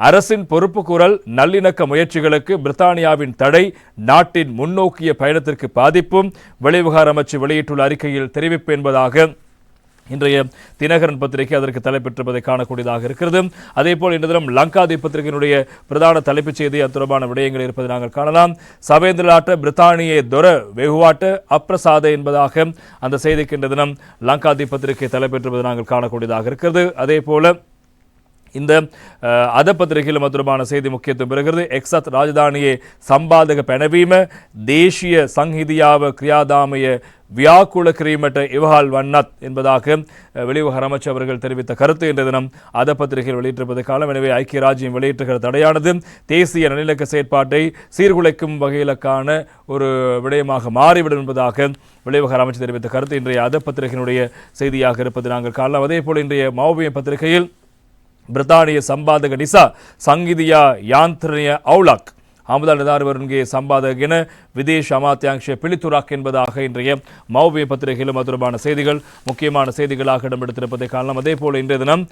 அரசின் பொறுப்புக்கூறல் நல்லிணக்க முயற்சிகளுக்கு பிரித்தானியாவின் தடை நாட்டின் முன்னோக்கிய பயணத்திற்கு பாதிப்பும் வெளிவிவகார அமைச்சு வெளியிட்டுள்ள அறிக்கையில் தெரிவிப்பு என்பதாக இன்றைய தினகரன் பத்திரிகை அதற்கு தலைப்பெற்றிருப்பதை காணக்கூடியதாக இருக்கிறது. அதேபோல் இன்று தினம் லங்காதி பத்திரிகையினுடைய பிரதான தலைப்புச் செய்தி அது தொடர்பான விடயங்கள் இருப்பதை நாங்கள் காணலாம். சவேந்திரலாட்ட பிரித்தானிய தொர வெகுவாட்ட அப்பிரசாத என்பதாக அந்த செய்திக்கு இன்று தினம் லங்காதி பத்திரிகை தலைப்பெற்றிருப்பதை நாங்கள் காணக்கூடியதாக இருக்கிறது. அதே போல இந்த அத பத்திரிகையில் මතුරමාන செய்தி முக்கியத்துவம் பெறுகிறது. எக்ஸாத் ராஜதானியை சம்பாதக පැනවීම தேசிய சங்கிதியாவ ක්‍රියාදාමය வியாக்குல கிரீமட்ட இவஹால் வண்ணத் என்பதாக வெளிவகார அமைச்சர் அவர்கள் தெரிவித்த கருத்து என்ற தினம் அத பத்திரிகையில் வெளியிட்டிருப்பது காலம். எனவே ஐக்கிய ராஜ்யம் வெளியிட்டுகிற தடையானது தேசிய நல்லிணக்க செயற்பாட்டை சீர்குலைக்கும் வகையிலக்கான ஒரு விடயமாக மாறிவிடும் என்பதாக வெளிவகார அமைச்சர் தெரிவித்த கருத்து. இன்றைய அத பத்திரிகையினுடைய செய்தியாக இருப்பது நாங்கள் காணலாம். அதே போல் இன்றைய மாவிய பத்திரிகையில் ಬ್ರಿತಾನಿಯ ಸಂಪಾದಕ ಡಿಸಾ ಸಂಗೀದಿಯ ಯಾಂತ್ರನೆಯ ಔಲಾಕ್ ಆಮದಾಣದಾರವರಿಗೆ ಸಂಪಾದಕನ விதேஷ் அமாத்தியாங்ஷ பிழித்துராக் என்பதாக இன்றைய மௌபிய பத்திரிகையிலும் அது செய்திகள் முக்கியமான செய்திகளாக இடம்பெடுத்திருப்பதை காணலாம். அதே போல் இன்றைய தினம்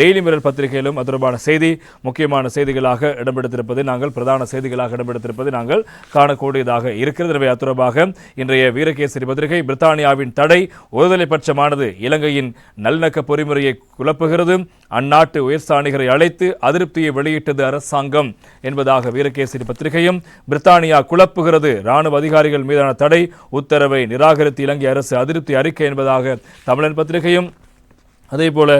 டெய்லி மிரர் பத்திரிகையிலும் அது செய்தி முக்கியமான செய்திகளாக இடம்பெடுத்திருப்பதை நாங்கள் பிரதான செய்திகளாக இடம்பெடுத்திருப்பதை நாங்கள் காணக்கூடியதாக இருக்கிறது. எனவே அது இன்றைய வீரகேசரி பத்திரிகை பிரித்தானியாவின் தடை ஒருதலை பட்சமானது இலங்கையின் நல்லிணக்க பொறிமுறையை குழப்புகிறது. அந்நாட்டு உயர்ஸ்தானிகரை அழைத்து அதிருப்தியை வெளியிட்டது அரசாங்கம் என்பதாக வீரகேசரி பத்திரிகையும் பிரித்தானியா குழப்புகிறது ராணுவ அதிகாரிகள் மீதான தடை உத்தரவை நிராகரித்து இலங்கை அரசு அதிருப்தி அறிக்கை என்பதாக தமிழன் பத்திரிகையும் அதேபோல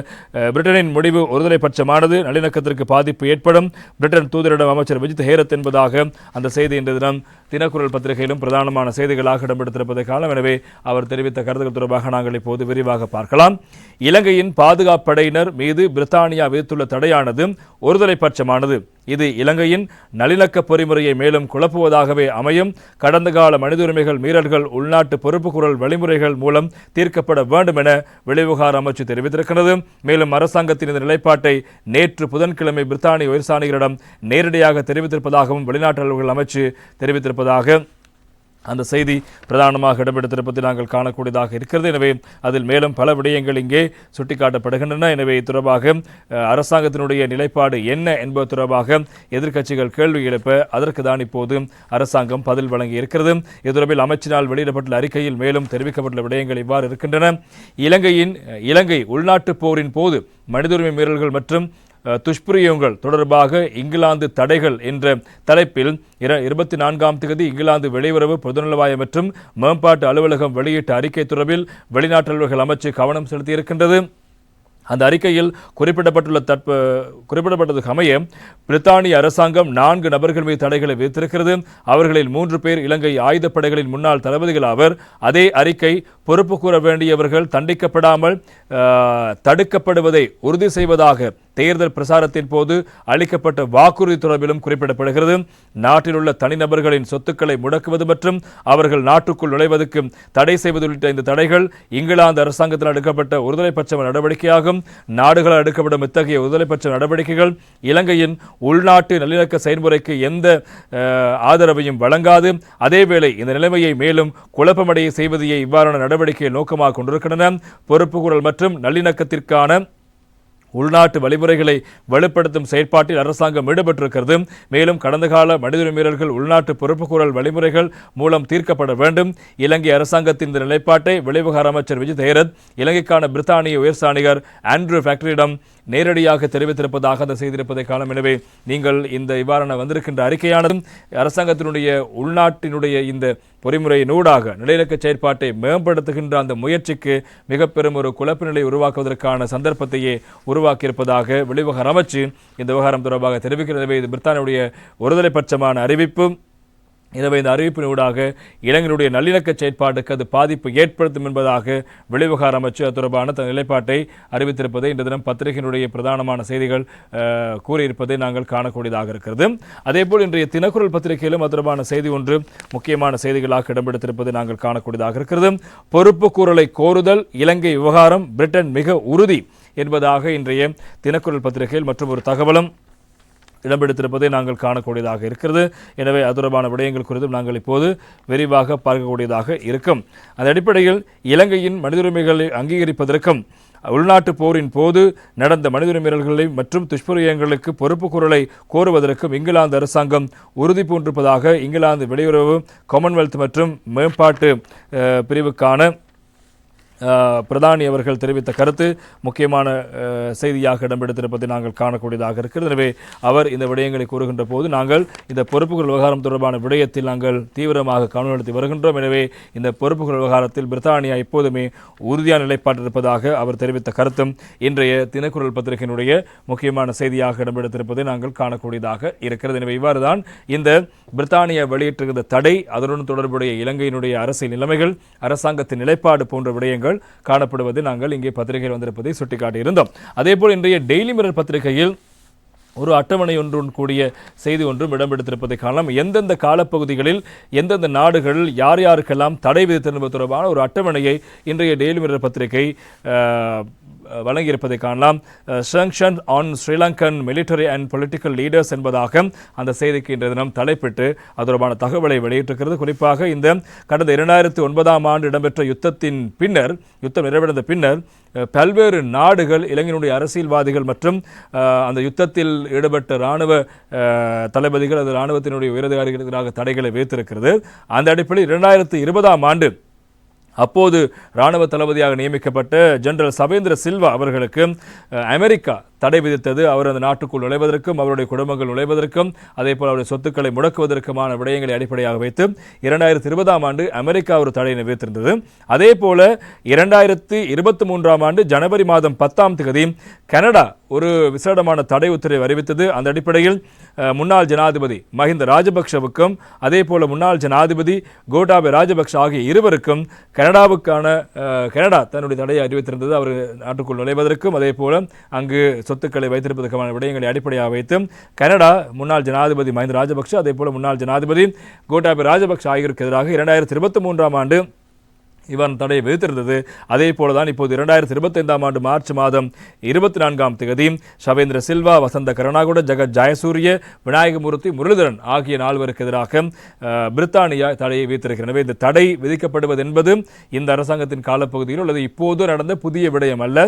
பிரிட்டனின் முடிவு ஒருதலை பட்சமானது. நல்லிணக்கத்திற்கு பாதிப்பு ஏற்படும். பிரிட்டன் தூதரிடம் அமைச்சர் விஜித் ஹேரத் என்பதாக அந்த செய்தி இன்று தினம் தினக்குரல் பத்திரிகையிலும் பிரதானமான செய்திகளாக இடம்பெடுத்திருப்பதை காலம் எனவே அவர் தெரிவித்த கருத்துக்கள் தொடர்பாக நாங்கள் இப்போது விரிவாக பார்க்கலாம். இலங்கையின் பாதுகாப்பு படையினர் மீது பிரித்தானியா விதித்துள்ள தடையானது ஒருதலை பட்சமானது. இது இலங்கையின் நல்லிணக்க பொறிமுறையை மேலும் குழப்புவதாகவே அமையும். கடந்த கால மனித உரிமைகள் மீறல்கள் உள்நாட்டு பொறுப்பு குரல் வழிமுறைகள் மூலம் தீர்க்கப்பட வேண்டும் என வெளிவிவகார அமைச்சு தெரிவித்திருக்கிறது. மேலும் அரசாங்கத்தின் இந்த நிலைப்பாட்டை நேற்று புதன்கிழமை பிரித்தானிய உயர்சாணிகளிடம் நேரடியாக தெரிவித்திருப்பதாகவும் வெளிநாட்டு அலுவல்கள் அமைச்சு தெரிவித்திருப்பதாக அந்த செய்தி பிரதானமாக இடம்பெடுத்திருப்பதை நாங்கள் காணக்கூடியதாக இருக்கிறது. எனவே அதில் மேலும் பல விடயங்கள் இங்கே சுட்டிக்காட்டப்படுகின்றன. எனவே தொடர்பாக அரசாங்கத்தினுடைய நிலைப்பாடு என்ன என்பது தொடர்பாக எதிர்க்கட்சிகள் கேள்வி எழுப்ப அதற்கு தான் இப்போது அரசாங்கம் பதில் வழங்கி இருக்கிறது. இது தொடர்பில் அமைச்சினால் வெளியிடப்பட்டுள்ள அறிக்கையில் மேலும் தெரிவிக்கப்பட்டுள்ள விடயங்கள் இவ்வாறு இருக்கின்றன. இலங்கையின் இலங்கை உள்நாட்டுப் போரின் போது மனித உரிமை மீறல்கள் மற்றும் துஷ்பிரயோகங்கள் தொடர்பாக இங்கிலாந்து தடைகள் என்ற தலைப்பில் இருபத்தி நான்காம் தேதி இங்கிலாந்து வெளியுறவு பொதுநலவாய மற்றும் மேம்பாட்டு அலுவலகம் வெளியிட்ட அறிக்கை தொடர்பில் வெளிநாட்டலுவல்கள் அமைச்சு கவனம் செலுத்தியிருக்கின்றது. அந்த அறிக்கையில் குறிப்பிடப்பட்டுள்ள தட்ப குறிப்பிடப்பட்டதுக்கு அமைய பிரித்தானிய அரசாங்கம் நான்கு நபர்கள் மீது தடைகளை விதித்திருக்கிறது. அவர்களில் மூன்று பேர் இலங்கை ஆயுதப்படைகளின் முன்னாள் தளபதிகள் ஆவர். அதே அறிக்கை பொறுப்பு கூற வேண்டியவர்கள் தண்டிக்கப்படாமல் தடுக்கப்படுவதை உறுதி செய்வதாக தேர்தல் பிரசாரத்தின் போது அளிக்கப்பட்ட வாக்குறுதி தொடர்பிலும் குறிப்பிடப்படுகிறது. நாட்டில் உள்ள தனிநபர்களின் சொத்துக்களை முடக்குவது மற்றும் அவர்கள் நாட்டுக்குள் நுழைவதற்கு தடை செய்வது உள்ளிட்ட இந்த தடைகள் இங்கிலாந்து அரசாங்கத்தில் எடுக்கப்பட்ட ஒருதலை பட்ச நடவடிக்கையாகும். நாடுகளால் எடுக்கப்படும் இத்தகைய ஒருதலைபட்ச நடவடிக்கைகள் இலங்கையின் உள்நாட்டு நல்லிணக்க செயல்முறைக்கு எந்த ஆதரவையும் வழங்காது. அதேவேளை இந்த நிலைமையை மேலும் குழப்பமடைய செய்வதையே இவ்வாறான நடவடிக்கையை நோக்கமாக கொண்டிருக்கின்றன. பொறுப்புகூரல் மற்றும் நல்லிணக்கத்திற்கான உள்நாட்டு வழிமுறைகளை வலுப்படுத்தும் செயற்பாட்டில் அரசாங்கம் ஈடுபட்டிருக்கிறது. மேலும் கடந்த கால மனித மீறல்கள் உள்நாட்டு பொறுப்புக்கூறல் வழிமுறைகள் மூலம் தீர்க்கப்பட வேண்டும். இலங்கை அரசாங்கத்தின் இந்த நிலைப்பாட்டை வெளிவகார அமைச்சர் விஜய் தேரத் இலங்கைக்கான பிரித்தானிய உயர்ஸ்தானிகர் ஆண்ட்ரூ ஃபேக்டரியிடம் நேரடியாக தெரிவித்திருப்பதாக அந்த செய்திருப்பதை காணும். எனவே நீங்கள் இந்த இவ்வாறான வந்திருக்கின்ற அறிக்கையானதும் அரசாங்கத்தினுடைய உள்நாட்டினுடைய இந்த பொறிமுறையினூடாக நிலையிலக்க செயற்பாட்டை மேம்படுத்துகின்ற அந்த முயற்சிக்கு மிக பெரும் ஒரு குழப்ப நிலை உருவாக்குவதற்கான சந்தர்ப்பத்தையே உருவாக்கியிருப்பதாக வெளிவிவகார அமைச்சு இந்த விவகாரம் தொடர்பாக தெரிவிக்கிறது. இது பிரித்தானியுடைய ஒருதலை பட்சமான அறிவிப்பு. எனவே இந்த அறிவிப்பினூடாக இளைஞருடைய நல்லிணக்க செயற்பாட்டுக்கு அது பாதிப்பு ஏற்படுத்தும் என்பதாக வெளிவிவகார அமைச்சு அது தொடர்பான தன் நிலைப்பாட்டை அறிவித்திருப்பதை இன்று தினம் பத்திரிகையினுடைய பிரதானமான செய்திகள் கூறியிருப்பதை நாங்கள் காணக்கூடியதாக இருக்கிறது. அதேபோல் இன்றைய தினக்குரல் பத்திரிகையிலும் அது தொடர்பான செய்தி ஒன்று முக்கியமான செய்திகளாக இடம்பெடுத்திருப்பதை நாங்கள் காணக்கூடியதாக இருக்கிறது. பொறுப்பு கூறலை கோருதல் இலங்கை விவகாரம் பிரிட்டன் மிக உறுதி என்பதாக இன்றைய தினக்குரல் பத்திரிகையில் மற்றும் ஒரு தகவலும் இடம்பெடுத்திருப்பதை நாங்கள் காணக்கூடியதாக இருக்கிறது. எனவே அது தொடர்பான விடயங்கள் குறித்தும் நாங்கள் இப்போது விரிவாக பார்க்கக்கூடியதாக இருக்கும். அந்த அடிப்படையில் இலங்கையின் மனித உரிமைகளை அங்கீகரிப்பதற்கும் உள்நாட்டு போரின் போது நடந்த மனித மற்றும் துஷ்பிரயோகங்களுக்கு பொறுப்பு குரலை கோருவதற்கும் இங்கிலாந்து அரசாங்கம் உறுதி பூண்டிருப்பதாக இங்கிலாந்து வெளியுறவு காமன்வெல்த் மற்றும் மேம்பாட்டு பிரிவுக்கான பிரதானி அவர்கள் தெரிவித்த கருத்து முக்கியமான செய்தியாக இடம்பெடுத்திருப்பதை நாங்கள் காணக்கூடியதாக இருக்கிறது. எனவே அவர் இந்த விடயங்களை கூறுகின்ற போது நாங்கள் இந்த பொறுப்புகள் விவகாரம் தொடர்பான விடயத்தில் நாங்கள் தீவிரமாக கவனம் செலுத்தி வருகின்றோம். எனவே இந்த பொறுப்புகள் விவகாரத்தில் பிரித்தானியா எப்போதுமே உறுதியான நிலைப்பாட்டிருப்பதாக அவர் தெரிவித்த கருத்தும் இன்றைய தினக்குரல் பத்திரிகையினுடைய முக்கியமான செய்தியாக இடம்பெடுத்திருப்பதை நாங்கள் காணக்கூடியதாக இருக்கிறது. எனவே இவ்வாறுதான் இந்த பிரித்தானியா வெளியிட்டிருந்த தடை அதனுடன் தொடர்புடைய இலங்கையினுடைய அரசியல் நிலைமைகள் அரசாங்கத்தின் நிலைப்பாடு போன்ற விடயங்கள் காணப்படுவது நாங்கள் இங்கே பத்திரிகையில் வந்திருப்பதை சுட்டிக்காட்டியிருந்தோம். அதேபோல் இன்றைய டெய்லி மிரர் பத்திரிகையில் ஒரு அட்டவணை ஒன்றுடன் கூடிய செய்தி ஒன்றும் இடம்பெடுத்திருப்பதை காணலாம். எந்தெந்த காலப்பகுதிகளில் எந்தெந்த நாடுகள் யார் யாருக்கெல்லாம் தடை விதித்திருப்பது தொடர்பான ஒரு அட்டவணையை இன்றைய டெய்லி மிரர் பத்திரிகை வழங்கியிருப்பதை காணலாம். Sanction on Sri Lankan military and political leaders என்பதாக அந்த செய்திக்கு இன்றைய தினம் தலைப்பிட்டு அது தொடர்பான தகவலை வெளியிட்டிருக்கிறது. குறிப்பாக இந்த கடந்த இரண்டாயிரத்தி ஒன்பதாம் ஆண்டு இடம்பெற்ற யுத்தத்தின் பின்னர் யுத்தம் நிறைவடைந்த பின்னர் பல்வேறு நாடுகள் இலங்கையினுடைய அரசியல்வாதிகள் மற்றும் அந்த யுத்தத்தில் ஈடுபட்ட இராணுவ தளபதிகள் அது இராணுவத்தினுடைய உயரதிகாரிகளுக்கு தடைகளை வைத்திருக்கிறது அந்த அடிப்படையில் இரண்டாயிரத்தி இருபதாம் ஆண்டு அப்போது இராணுவ தளபதியாக நியமிக்கப்பட்ட ஜெனரல் சவேந்திர சில்வா அவர்களுக்கு அமெரிக்கா தடை விதித்தது அவர் அந்த நாட்டுக்குள் நுழைவதற்கும் அவருடைய குடும்பங்கள் நுழைவதற்கும் அதே போல் அவருடைய சொத்துக்களை முடக்குவதற்குமான விடயங்களை அடிப்படையாக வைத்து இரண்டாயிரத்தி இருபதாம் ஆண்டு அமெரிக்கா ஒரு தடையினை விதித்திருந்தது அதே போல இரண்டாயிரத்தி இருபத்தி மூன்றாம் ஆண்டு ஜனவரி மாதம் பத்தாம் தேதி கனடா ஒரு விசேடமான தடை உத்தரவை அறிவித்தது. அந்த அடிப்படையில் முன்னாள் ஜனாதிபதி மஹிந்த ராஜபக்ஷவுக்கும் அதே போல முன்னாள் ஜனாதிபதி கோட்டாபே ராஜபக்ஷ ஆகிய இருவருக்கும் கனடாவுக்கான கனடா தன்னுடைய தடையை அறிவித்திருந்தது. அவர் நாட்டுக்குள் நுழைவதற்கும் அதே போல அங்கு சொத்துக்களை வைத்திருப்பதற்கான விடயங்களை அடிப்படையாக வைத்து கனடா முன்னாள் ஜனாதிபதி மஹிந்த ராஜபக்ஷ அதே போல முன்னாள் ஜனாதிபதி கோட்டாபி ராஜபக்ஷ ஆகியோருக்கு எதிராக இரண்டாயிரத்தி இருபத்தி மூன்றாம் ஆண்டு இவன் தடையை விதித்திருந்தது. அதே போலதான் இப்போது இரண்டாயிரத்தி இருபத்தைந்தாம் ஆண்டு மார்ச் மாதம் இருபத்தி நான்காம் தேதி ஷவேந்திர சில்வா வசந்த கருணாகுட ஜெகத் ஜெயசூரிய விநாயகமூர்த்தி முரளிதரன் ஆகிய நால்வருக்கு எதிராக பிரித்தானியா தடையை விதித்திருக்கிறது. எனவே இந்த தடை விதிக்கப்படுவது என்பது இந்த அரசாங்கத்தின் காலப்பகுதியில் உள்ளது இப்போது நடந்த புதிய விடயம் அல்ல.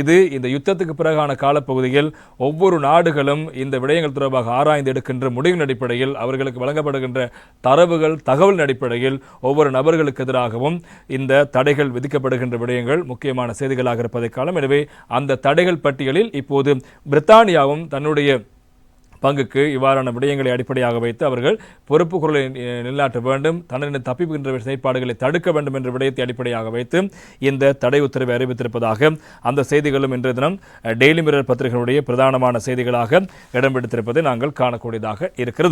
இது இந்த யுத்தத்துக்கு பிறகான காலப்பகுதியில் ஒவ்வொரு நாடுகளும் இந்த விடயங்கள் தொடர்பாக ஆராய்ந்து எடுக்கின்ற முடிவின் அடிப்படையில் அவர்களுக்கு வழங்கப்படுகின்ற தரவுகள் தகவலின் அடிப்படையில் ஒவ்வொரு நபர்களுக்கு எதிராகவும் இந்த தடைகள் விதிக்கப்படுகின்ற விடயங்கள் முக்கியமான செய்திகளாக இருப்பதை காலம் எனவே அந்த தடைகள் பட்டியலில் இப்போது பிரித்தானியாவும் தன்னுடைய பங்குக்கு இவ்வாறான விடயங்களை அடிப்படையாக வைத்து அவர்கள் பொறுப்பு குரலை அஹ், வேண்டும். தண்டனை தப்பிக்கின்ற செயற்பாடுகளை தடுக்க வேண்டும் என்ற விடயத்தை அடிப்படையாக வைத்து இந்த தடை உத்தரவை அறிவித்திருப்பதாக அந்த செய்திகளும் இன்றைய தினம் டெய்லி மிரர் பத்திரிகைகளுடைய பிரதானமான செய்திகளாக இடம்பெடுத்திருப்பதை நாங்கள் காணக்கூடியதாக இருக்கிறது.